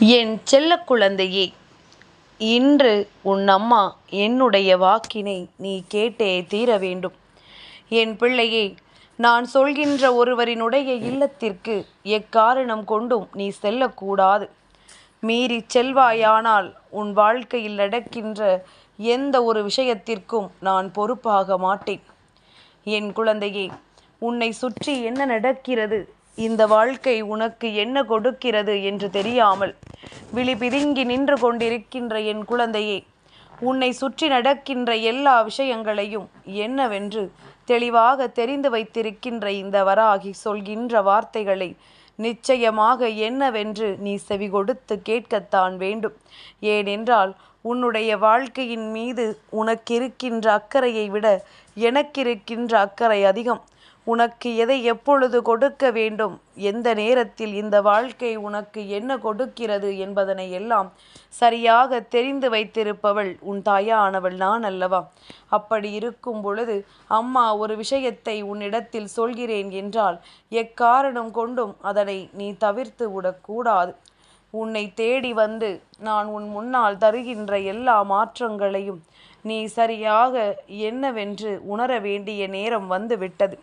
என் செல்ல குழந்தையே இன்று உன் அம்மா என்னுடைய வாக்கினை நீ கேட்டே தீர வேண்டும். என் பிள்ளையே நான் சொல்கின்ற ஒருவரினுடைய இல்லத்திற்கு எக்காரணம் கொண்டும் நீ செல்லக்கூடாது. மீறிச் செல்வாயானால் உன் வாழ்க்கையில் நடக்கின்ற எந்த ஒரு விஷயத்திற்கும் நான் பொறுப்பாக மாட்டேன். என் குழந்தையே உன்னை சுற்றி என்ன நடக்கிறது? இந்த வாழ்க்கை உனக்கு என்ன கொடுக்கிறது என்று தெரியாமல் விழி பிதுங்கி நின்று கொண்டிருக்கின்ற என் குழந்தையே உன்னை சுற்றி நடக்கின்ற எல்லா விஷயங்களையும் என்னவென்று தெளிவாக தெரிந்து வைத்திருக்கின்ற இந்த வராகி சொல்கின்ற வார்த்தைகளை நிச்சயமாக என்னவென்று நீ செவி கொடுத்து கேட்கத்தான் வேண்டும். ஏனென்றால் உன்னுடைய வாழ்க்கையின் மீது உனக்கிருக்கின்ற அக்கறையை விட எனக்கிருக்கின்ற அக்கறை அதிகம். உனக்கு எதை எப்பொழுது கொடுக்க வேண்டும்? எந்த நேரத்தில் இந்த வாழ்க்கை உனக்கு என்ன கொடுக்கிறது என்பதனை எல்லாம் சரியாக தெரிந்து வைத்திருப்பவள் உன் தாயானவள் நான் அல்லவா? அப்படி இருக்கும் பொழுது அம்மா ஒரு விஷயத்தை உன்னிடத்தில் சொல்கிறேன் என்றால் எக்காரணம் கொண்டும் அதனை நீ தவிர்த்து விடக்கூடாது. உன்னை தேடி வந்து நான் உன் முன்னால் தருகின்ற எல்லா மாற்றங்களையும் நீ சரியாக என்னவென்று உணர வேண்டிய நேரம் வந்து விட்டது.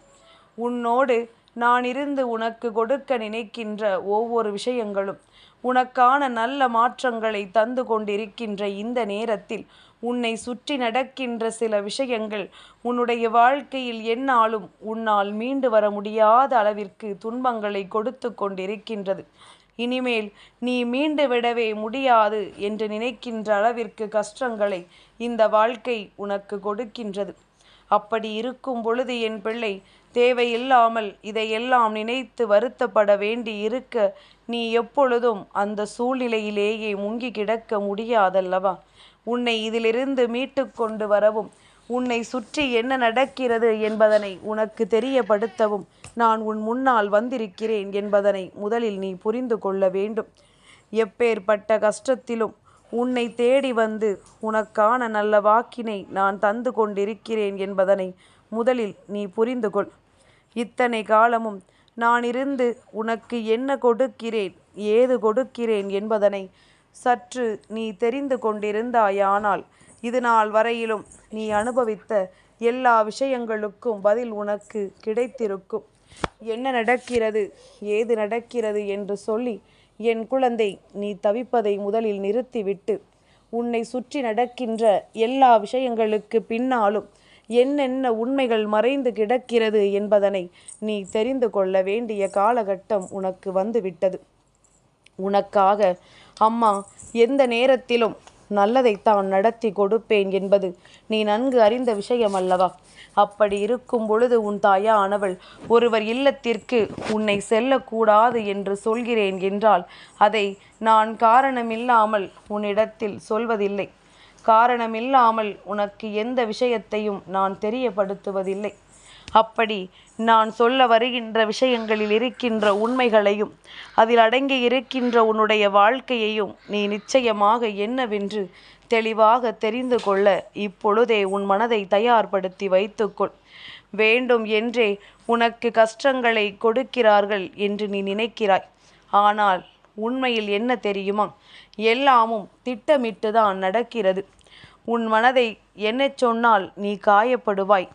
உன்னோடு நான் இருந்து உனக்கு கொடுக்க நினைக்கின்ற ஒவ்வொரு விஷயங்களும் உனக்கான நல்ல மாற்றங்களை தந்து கொண்டிருக்கின்ற இந்த நேரத்தில் உன்னை சுற்றி நடக்கின்ற சில விஷயங்கள் உன்னுடைய வாழ்க்கையில் என்னாலும் உன்னால் மீண்டு வர முடியாத அளவிற்கு துன்பங்களை கொடுத்து கொண்டிருக்கின்றது. இனிமேல் நீ மீண்டு விடவே முடியாது என்று நினைக்கின்ற அளவிற்கு கஷ்டங்களை இந்த வாழ்க்கை உனக்கு கொடுக்கின்றது. அப்படி இருக்கும் பொழுது என் பிள்ளை தேவையில்லாமல் இதையெல்லாம் நினைத்து வருத்தப்பட வேண்டி இருக்க நீ எப்பொழுதும் அந்த சூழ்நிலையிலேயே முங்கி கிடக்க முடியாதல்லவா? உன்னை இதிலிருந்து மீட்டு கொண்டு வரவும் உன்னை சுற்றி என்ன நடக்கிறது என்பதனை உனக்கு தெரியப்படுத்தவும் நான் உன் முன்னால் வந்திருக்கிறேன் என்பதனை முதலில் நீ புரிந்து கொள்ள வேண்டும். எப்பேற்பட்ட கஷ்டத்திலும் உன்னை தேடி வந்து உனக்கான நல்ல வாக்கினை நான் தந்து கொண்டிருக்கிறேன் என்பதனை முதலில் நீ புரிந்து கொள். இத்தனை காலமும் நான் இருந்து உனக்கு என்ன கொடுக்கிறேன் ஏது கொடுக்கிறேன் என்பதனை சற்று நீ தெரிந்து கொண்டிருந்தாயானால் இது நாள் வரையிலும் நீ அனுபவித்த எல்லா விஷயங்களுக்கும் பதில் உனக்கு கிடைத்திருக்கும். என்ன நடக்கிறது ஏது நடக்கிறது என்று சொல்லி என் குழந்தை நீ தவிப்பதை முதலில் நிறுத்திவிட்டு உன்னை சுற்றி நடக்கின்ற எல்லா விஷயங்களுக்கு பின்னாலும் என்னென்ன உண்மைகள் மறைந்து கிடக்கிறது என்பதனை நீ தெரிந்து கொள்ள வேண்டிய காலகட்டம் உனக்கு வந்துவிட்டது. உனக்காக அம்மா எந்த நேரத்திலும் நல்லதைத்தான் நடத்தி கொடுப்பேன் என்பது நீ நன்கு அறிந்த விஷயம் அல்லவா அப்படி இருக்கும் பொழுது உன் தாயானவள் ஒருவர் இல்லத்திற்கு உன்னை செல்லக்கூடாது என்று சொல்கிறேன் என்றால் அதை நான் காரணமில்லாமல் உன்னிடத்தில் சொல்வதில்லை. காரணமில்லாமல் உனக்கு எந்த விஷயத்தையும் நான் தெரியப்படுத்துவதில்லை. அப்படி நான் சொல்ல வருகின்ற விஷயங்களில் இருக்கின்ற உண்மைகளையும் அதில் அடங்கி இருக்கின்ற உன்னுடைய வாழ்க்கையையும் நீ நிச்சயமாக என்னவென்று தெளிவாக தெரிந்து கொள்ள இப்பொழுதே உன் மனதை தயார்படுத்தி வைத்துக்கொள். வேண்டும் என்றே உனக்கு கஷ்டங்களை கொடுக்கிறார்கள் என்று நீ நினைக்கிறாய். ஆனால் உண்மையில் என்ன தெரியுமா? எல்லாமும் திட்டமிட்டுதான் நடக்கிறது. உன் மனதை என்ன சொன்னால் நீ காயப்படுவாய்.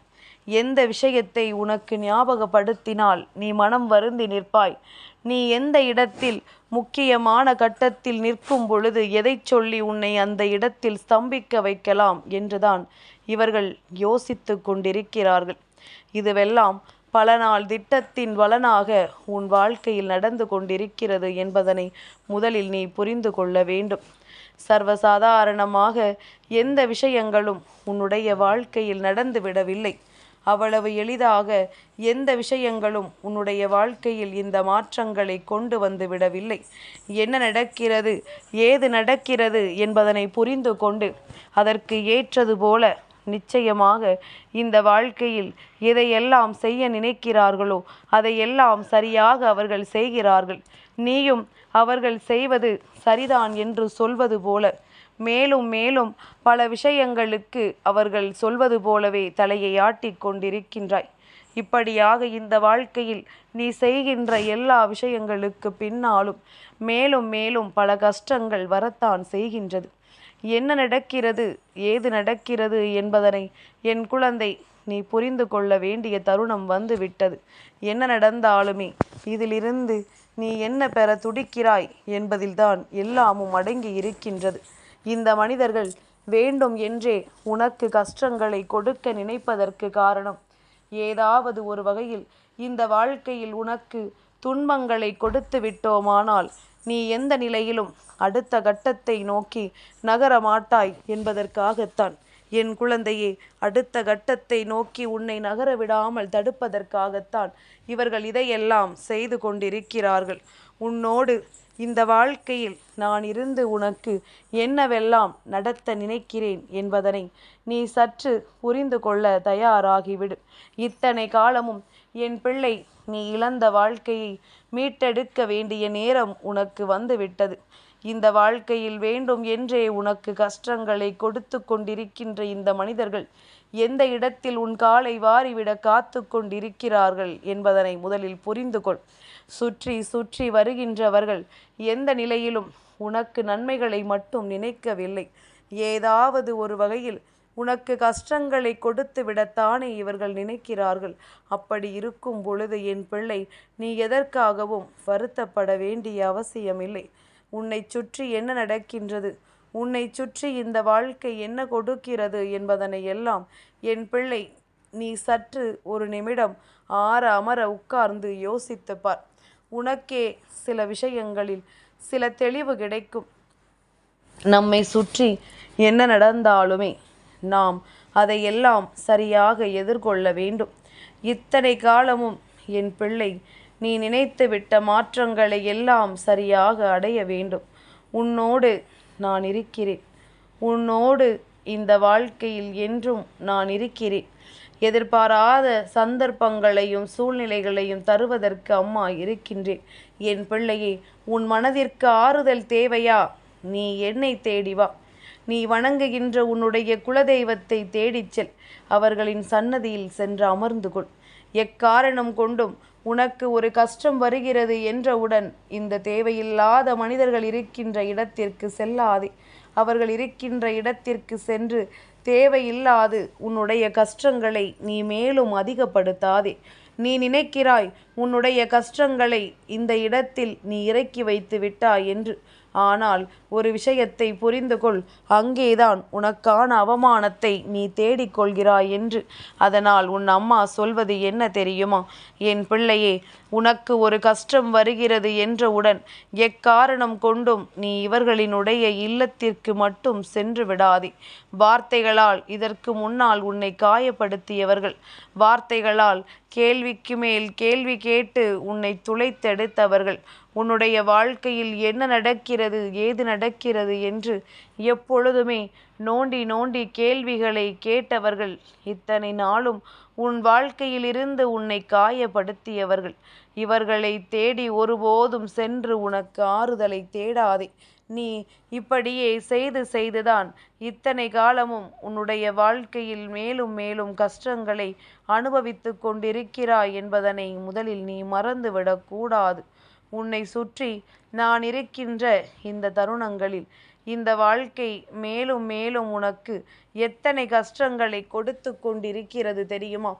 எந்த விஷயத்தை உனக்கு ஞாபகப்படுத்தினால் நீ மனம் வருந்தி நிற்பாய். நீ எந்த இடத்தில் முக்கியமான கட்டத்தில் நிற்கும் பொழுது எதை சொல்லி உன்னை அந்த இடத்தில் ஸ்தம்பிக்க வைக்கலாம் என்றுதான் இவர்கள் யோசித்து கொண்டிருக்கிறார்கள். இதுவெல்லாம் பல நாள் திட்டத்தின் பலனாக உன் வாழ்க்கையில் நடந்து கொண்டிருக்கிறது என்பதனை முதலில் நீ புரிந்து கொள்ள வேண்டும். சர்வசாதாரணமாக எந்த விஷயங்களும் உன்னுடைய வாழ்க்கையில் நடந்துவிடவில்லை. அவ்வளவு எளிதாக எந்த விஷயங்களும் உன்னுடைய வாழ்க்கையில் இந்த மாற்றங்களை கொண்டு வந்து விடவில்லை. என்ன நடக்கிறது? ஏது நடக்கிறது என்பதனை புரிந்து கொண்டு அதற்கு ஏற்றது போல நிச்சயமாக இந்த வாழ்க்கையில் எதையெல்லாம் செய்ய நினைக்கிறார்களோ அதையெல்லாம் சரியாக அவர்கள் செய்கிறார்கள். நீயும் அவர்கள் செய்வது சரிதான் என்று சொல்வது போல மேலும் மேலும் பல விஷயங்களுக்கு அவர்கள் சொல்வது போலவே தலையை ஆட்டிக் கொண்டிருக்கின்றாய். இப்படியாக இந்த வாழ்க்கையில் நீ செய்கின்ற எல்லா விஷயங்களுக்கு பின்னாலும் மேலும் மேலும் பல கஷ்டங்கள் வரத்தான் செய்கின்றது. என்ன நடக்கிறது ஏது நடக்கிறது என்பதனை என் குழந்தை நீ புரிந்து கொள்ள வேண்டிய தருணம் வந்து விட்டது என்ன நடந்தாலுமே இதிலிருந்து நீ என்ன பெற துடிக்கிறாய் என்பதில்தான் எல்லாமும் அடங்கி இருக்கின்றது. இந்த மனிதர்கள் வேண்டும் என்றே உனக்கு கஷ்டங்களை கொடுக்க நினைப்பதற்கு காரணம். ஏதாவது ஒரு வகையில் இந்த வாழ்க்கையில் உனக்கு துன்பங்களை கொடுத்து விட்டோமானால் நீ எந்த நிலையிலும் அடுத்த கட்டத்தை நோக்கி நகர மாட்டாய் என்பதற்காகத்தான். என் குழந்தையே அடுத்த கட்டத்தை நோக்கி உன்னை நகர விடாமல் தடுப்பதற்காகத்தான் இவர்கள் இதையெல்லாம் செய்து கொண்டிருக்கிறார்கள். உன்னோடு இந்த வாழ்க்கையில் நான் இருந்து உனக்கு என்னவெல்லாம் நடத்த நினைக்கிறேன் என்பதனை நீ சற்று புரிந்து கொள்ள தயாராகிவிடு. இத்தனை காலமும் என் பிள்ளை நீ இழந்த வாழ்க்கையை மீட்டெடுக்க வேண்டிய நேரம் உனக்கு வந்துவிட்டது. இந்த வாழ்க்கையில் வேண்டும் என்றே உனக்கு கஷ்டங்களை கொடுத்து கொண்டிருக்கின்ற இந்த மனிதர்கள் எந்த இடத்தில் உன் காலை வாரிவிட காத்து கொண்டிருக்கிறார்கள் என்பதனை முதலில் புரிந்து கொள். சுற்றி சுற்றி வருகின்றவர்கள் எந்த நிலையிலும் உனக்கு நன்மைகளை மட்டும் நினைக்கவில்லை. ஏதாவது ஒரு வகையில் உனக்கு கஷ்டங்களை கொடுத்து விடத்தானே இவர்கள் நினைக்கிறார்கள். அப்படி இருக்கும் பொழுது என் பிள்ளை நீ எதற்காகவும் வருத்தப்பட வேண்டிய அவசியமில்லை. உன்னை சுற்றி என்ன நடக்கின்றது? உன்னை சுற்றி இந்த வாழ்க்கை என்ன கொடுக்கிறது என்பதனை எல்லாம் என் பிள்ளை நீ சற்று ஒரு நிமிடம் ஆற அமர உட்கார்ந்து யோசித்து பார். உனக்கே சில விஷயங்களில் சில தெளிவு கிடைக்கும். நம்மை சுற்றி என்ன நடந்தாலுமே நாம் அதையெல்லாம் சரியாக எதிர்கொள்ள வேண்டும். இத்தனை காலமும் என் பிள்ளை நீ நினைத்துவிட்ட மாற்றங்களை எல்லாம் சரியாக அடைய வேண்டும். உன்னோடு நான் இருக்கிறேன். உன்னோடு இந்த வாழ்க்கையில் என்றும் நான் இருக்கிறேன். எதிர்பாராத சந்தர்ப்பங்களையும் சூழ்நிலைகளையும் தருவதற்கு அம்மா இருக்கின்றேன். என் பிள்ளையே உன் மனதிற்கு ஆறுதல் தேவையா? நீ என்னை தேடி வா. நீ வணங்குகின்ற உன்னுடைய குலதெய்வத்தை தேடிச் செல். அவர்களின் சன்னதியில் சென்று அமர்ந்து கொள். எக்காரணம் கொண்டும் உனக்கு ஒரு கஷ்டம் வருகிறது என்றவுடன் இந்த தேவையில்லாத மனிதர்கள் இருக்கின்ற இடத்திற்கு செல்லாதே. அவர்கள் இருக்கின்ற இடத்திற்கு சென்று தேவையில்லாது உன்னுடைய கஷ்டங்களை நீ மேலும் அதிகப்படுத்தாதே. நீ நினைக்கிறாய் உன்னுடைய கஷ்டங்களை இந்த இடத்தில் நீ இறக்கி வைத்து விட்டாய் என்று. ஆனால் ஒரு விஷயத்தை புரிந்து கொள். அங்கேதான் உனக்கான அவமானத்தை நீ தேடிக்கொள்கிறாய் என்று. அதனால் உன் அம்மா சொல்வது என்ன தெரியுமா? என் பிள்ளையே உனக்கு ஒரு கஷ்டம் வருகிறது என்றவுடன் எக்காரணம் கொண்டும் நீ இவர்களினுடைய இல்லத்திற்கு மட்டும் சென்று விடாதே. வார்த்தைகளால் இதற்கு முன்னால் உன்னை காயப்படுத்தியவர்கள். வார்த்தைகளால் கேள்விக்கு மேல் கேள்வி கேட்டு உன்னை துளைத்தெடுத்தவர்கள் உன்னுடைய வாழ்க்கையில் என்ன நடக்கிறது ஏது நடக்கிறது என்று எப்பொழுதுமே நோண்டி நோண்டி கேள்விகளை கேட்டவர்கள் இத்தனை நாளும் உன் வாழ்க்கையிலிருந்து உன்னை காயப்படுத்தியவர்கள். இவர்களை தேடி ஒருபோதும் சென்று உனக்கு ஆறுதலை தேடாதே. நீ இப்படியே செய்து செய்துதான் இத்தனை காலமும் உன்னுடைய வாழ்க்கையில் மேலும் மேலும் கஷ்டங்களை அனுபவித்து கொண்டிருக்கிறாய் என்பதனை முதலில் நீ மறந்துவிடக்கூடாது உன்னை சுற்றி நான் இருக்கின்ற இந்த தருணங்களில் இந்த வாழ்க்கை மேலும் மேலும் உனக்கு எத்தனை கஷ்டங்களை கொடுத்து கொண்டிருக்கிறது தெரியுமா?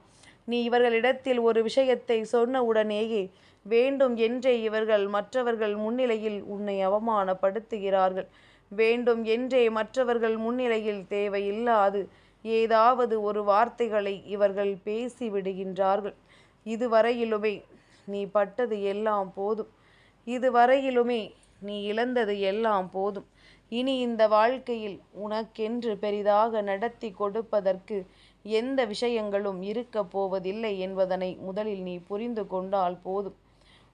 நீ இவர்களிடத்தில் ஒரு விஷயத்தை சொன்ன உடனேயே வேண்டும் என்றே இவர்கள் மற்றவர்கள் முன்னிலையில் உன்னை அவமானப்படுத்துகிறார்கள். வேண்டும் என்றே மற்றவர்கள் முன்னிலையில் தேவையில்லாது ஏதாவது ஒரு வார்த்தைகளை இவர்கள் பேசி விடுகின்றார்கள் இதுவரையிலுமே நீ பட்டது எல்லாம் போதும். இதுவரையிலுமே நீ இழந்தது எல்லாம் போதும். இனி இந்த வாழ்க்கையில் உனக்கென்று பெரிதாக நடத்தி கொடுப்பதற்கு எந்த விஷயங்களும் இருக்கப் போவதில்லை என்பதனை முதலில் நீ புரிந்து கொண்டால் போதும்.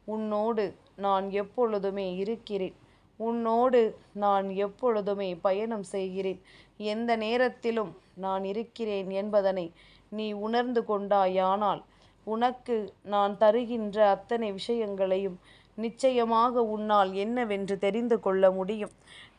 உன்னோடு நான் எப்பொழுதுமே இருக்கிறேன். உன்னோடு நான் எப்பொழுதுமே பயணம் செய்கிறேன். எந்த நேரத்திலும் நான் இருக்கிறேன் என்பதனை நீ உணர்ந்து கொண்டாயானால் உனக்கு நான் தருகின்ற அத்தனை விஷயங்களையும் நிச்சயமாக உன்னால் என்னவென்று தெரிந்து கொள்ள முடியும்.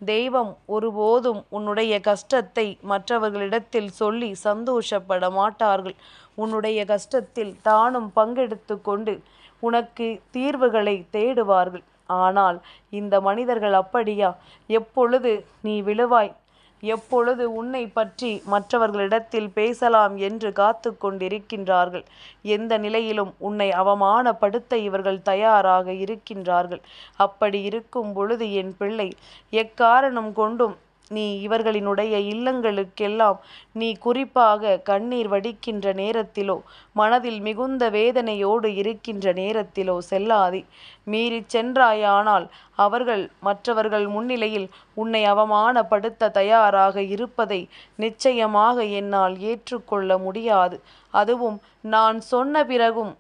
தெய்வம் ஒருபோதும் உன்னுடைய கஷ்டத்தை மற்றவர்களிடத்தில் சொல்லி சந்தோஷப்பட மாட்டார்கள். உன்னுடைய கஷ்டத்தில் தானும் பங்கெடுத்து கொண்டு உனக்கு தீர்வுகளை தேடுவார்கள். ஆனால் இந்த மனிதர்கள் அப்படியா? எப்பொழுது நீ விழுவாய்? எப்பொழுது உன்னை பற்றி மற்றவர்களிடத்தில் பேசலாம் என்று காத்து கொண்டிருக்கின்றார்கள். எந்த நிலையிலும் உன்னை அவமானப்படுத்த இவர்கள் தயாராக இருக்கின்றார்கள். அப்படி இருக்கும் பொழுது என் பிள்ளை எக்காரணம் கொண்டும் நீ இவர்களினுடைய இல்லங்களுக்கெல்லாம் நீ குறிப்பாக கண்ணீர் வடிக்கின்ற நேரத்திலோ மனதில் மிகுந்த வேதனையோடு இருக்கின்ற நேரத்திலோ செல்லாதே. மீறிச் சென்றாயானால் அவர்கள் மற்றவர்கள் முன்னிலையில் உன்னை அவமானப்படுத்த தயாராக இருப்பதை நிச்சயமாக என்னால் ஏற்றுக்கொள்ள முடியாது. அதுவும் நான் சொன்ன பிறகும்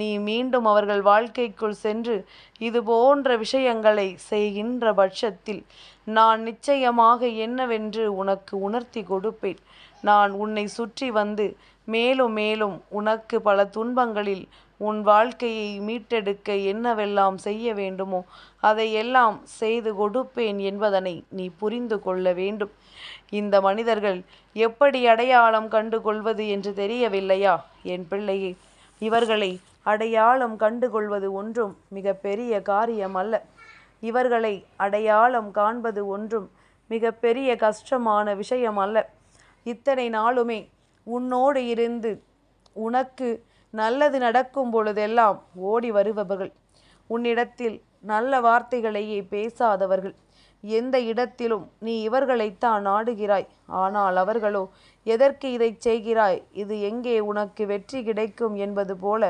நீ மீண்டும் அவர்கள் வாழ்க்கைக்குள் சென்று இது போன்ற விஷயங்களை செய்கின்ற பட்சத்தில் நான் நிச்சயமாக என்னவென்று உனக்கு உணர்த்தி கொடுப்பேன். நான் உன்னை சுற்றி வந்து மேலும் மேலும் உனக்கு பல துன்பங்களில் உன் வாழ்க்கையை மீட்டெடுக்க என்னவெல்லாம் செய்ய வேண்டுமோ அதையெல்லாம் செய்து கொடுப்பேன் என்பதனை நீ புரிந்து கொள்ள வேண்டும். இந்த மனிதர்கள் எப்படி அடையாளம் கண்டு கொள்வது என்று தெரியவில்லையா? என் பிள்ளையே இவர்களை அடையாளம் கண்டுகொள்வது ஒன்றும் மிக பெரிய காரியம் அல்ல இவர்களை அடையாளம் காண்பது ஒன்றும் மிக பெரிய கஷ்டமான விஷயம் அல்ல இத்தனை நாளுமே உன்னோடு இருந்து உனக்கு நல்லது நடக்கும் பொழுதெல்லாம் ஓடி வருபவர்கள். உன்னிடத்தில் நல்ல வார்த்தைகளையே பேசாதவர்கள். எந்த இடத்திலும் நீ இவர்களைத்தான் நாடுகிறாய். ஆனால் அவர்களோ எதற்கு இதை செய்கிறாய்? இது எங்கே உனக்கு வெற்றி கிடைக்கும்? என்பது போல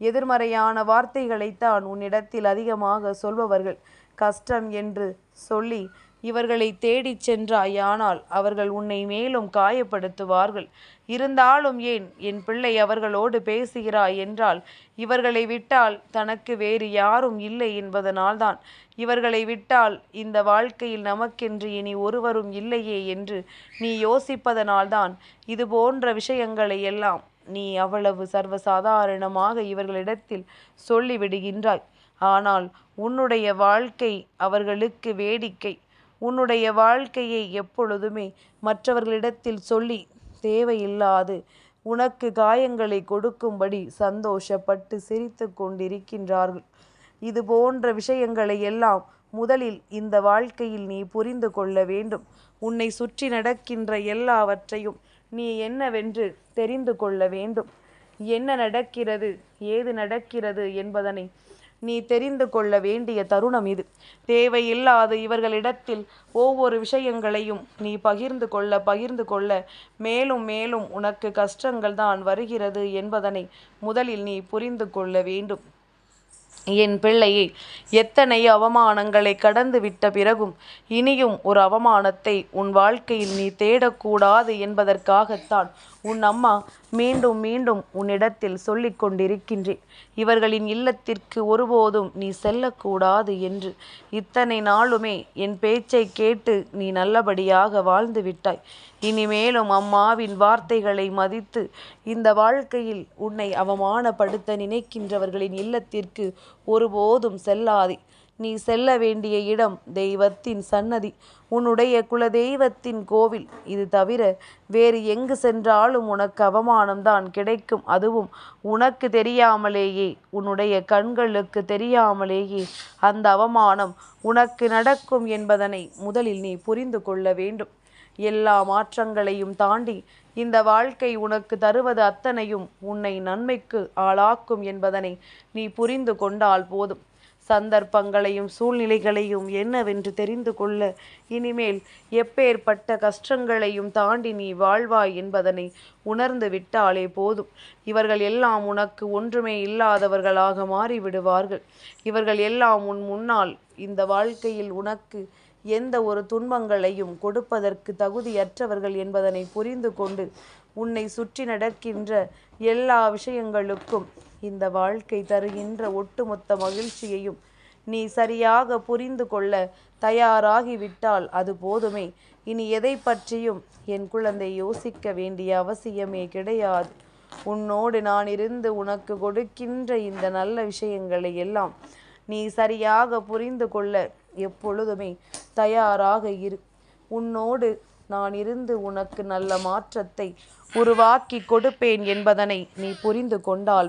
எதிர்மறையான வார்த்தைகளைத்தான் உன்னிடத்தில் அதிகமாக சொல்பவர்கள். கஷ்டம் என்று சொல்லி இவர்களை தேடிச் சென்றாயானால் அவர்கள் உன்னை மேலும் காயப்படுத்துவார்கள். இருந்தாலும் ஏன் என் பிள்ளை அவர்களோடு பேசுகிறாய் என்றால் இவர்களை விட்டால் தனக்கு வேறு யாரும் இல்லை என்பதனால்தான். இவர்களை விட்டால் இந்த வாழ்க்கையில் நமக்கென்று இனி ஒருவரும் இல்லையே என்று நீ யோசிப்பதனால்தான். இது போன்ற விஷயங்களை எல்லாம் நீ அவ்வளவு சர்வசாதாரணமாக இவர்களிடத்தில் சொல்லிவிடுகின்றாய். ஆனால் உன்னுடைய வாழ்க்கை அவர்களுக்கு வேடிக்கை. உன்னுடைய வாழ்க்கையை எப்பொழுதுமே மற்றவர்களிடத்தில் சொல்லி தேவையில்லாது உனக்கு காயங்களை கொடுக்கும்படி சந்தோஷப்பட்டு சிரித்து கொண்டிருக்கின்றார்கள். இது போன்ற விஷயங்களை எல்லாம் முதலில் இந்த வாழ்க்கையில் நீ புரிந்து கொள்ள வேண்டும். உன்னை சுற்றி நடக்கின்ற எல்லாவற்றையும் நீ என்னவென்று தெரிந்து கொள்ள வேண்டும். என்ன நடக்கிறது ஏது நடக்கிறது என்பதனை நீ தெரிந்து கொள்ள வேண்டிய தருணம் இது. தேவையில்லாத இவர்களிடத்தில் ஒவ்வொரு விஷயங்களையும் நீ பகிர்ந்து கொள்ள பகிர்ந்து கொள்ள மேலும் மேலும் உனக்கு கஷ்டங்கள் தான் வருகிறது என்பதனை முதலில் நீ புரிந்து கொள்ள வேண்டும். என் பிள்ளையை எத்தனை அவமானங்களை கடந்து விட்ட பிறகும் இனியும் ஒரு அவமானத்தை உன் வாழ்க்கையில் நீ தேடக்கூடாது என்பதற்காகத்தான் உன் அம்மா மீண்டும் மீண்டும் உன்னிடத்தில் சொல்லிக் கொண்டிருக்கின்றேன். இவர்களின் இல்லத்திற்கு ஒருபோதும் நீ செல்லக்கூடாது என்று. இத்தனை நாளுமே என் பேச்சை கேட்டு நீ நல்லபடியாக வாழ்ந்து விட்டாய். இனிமேலும் அம்மாவின் வார்த்தைகளை மதித்து இந்த வாழ்க்கையில் உன்னை அவமானப்படுத்த நினைக்கின்றவர்களின் இல்லத்திற்கு ஒருபோதும் செல்லாதே. நீ செல்ல வேண்டிய இடம் தெய்வத்தின் சன்னதி. உன்னுடைய குலதெய்வத்தின் கோவில். இது தவிர வேறு எங்கு சென்றாலும் உனக்கு அவமானம்தான் கிடைக்கும். அதுவும் உனக்கு தெரியாமலேயே. உன்னுடைய கண்களுக்கு தெரியாமலேயே. அந்த அவமானம் உனக்கு நடக்கும் என்பதனை முதலில் நீ புரிந்து கொள்ள வேண்டும். எல்லா மாற்றங்களையும் தாண்டி இந்த வாழ்க்கை உனக்கு தருவது அத்தனையும் உன்னை நன்மைக்கு ஆளாக்கும் என்பதனை நீ புரிந்து கொண்டால் போதும். சந்தர்ப்பங்களையும் சூழ்நிலைகளையும் என்னவென்று தெரிந்து கொள்ள இனிமேல் எப்பேற்பட்ட கஷ்டங்களையும் தாண்டி நீ வாழ்வாய் என்பதனை உணர்ந்து விட்டாலே போதும். இவர்கள் எல்லாம் உனக்கு ஒன்றுமே இல்லாதவர்களாக மாறிவிடுவார்கள். இவர்கள் எல்லாம் உன் முன்னால் இந்த வாழ்க்கையில் உனக்கு எந்த ஒரு துன்பங்களையும் கொடுப்பதற்கு தகுதியற்றவர்கள் என்பதனை புரிந்து கொண்டு உன்னை சுற்றி நடக்கின்ற எல்லா விஷயங்களுக்கும் இந்த வாழ்க்கை தருகின்ற ஒட்டுமொத்த மகிழ்ச்சியையும் நீ சரியாக புரிந்து கொள்ள தயாராகிவிட்டால் அது போதுமே. இனி எதை பற்றியும் என் குழந்தை யோசிக்க வேண்டிய அவசியமே கிடையாது. உன்னோடு நான் இருந்து உனக்கு கொடுக்கின்ற இந்த நல்ல விஷயங்களை எல்லாம் நீ சரியாக புரிந்து கொள்ள எப்பொழுதுமே தயாராக இரு. உன்னோடு நான் இருந்து உனக்கு நல்ல மாற்றத்தை உருவாக்கி கொடுப்பேன் என்பதனை நீ புரிந்து கொண்டால்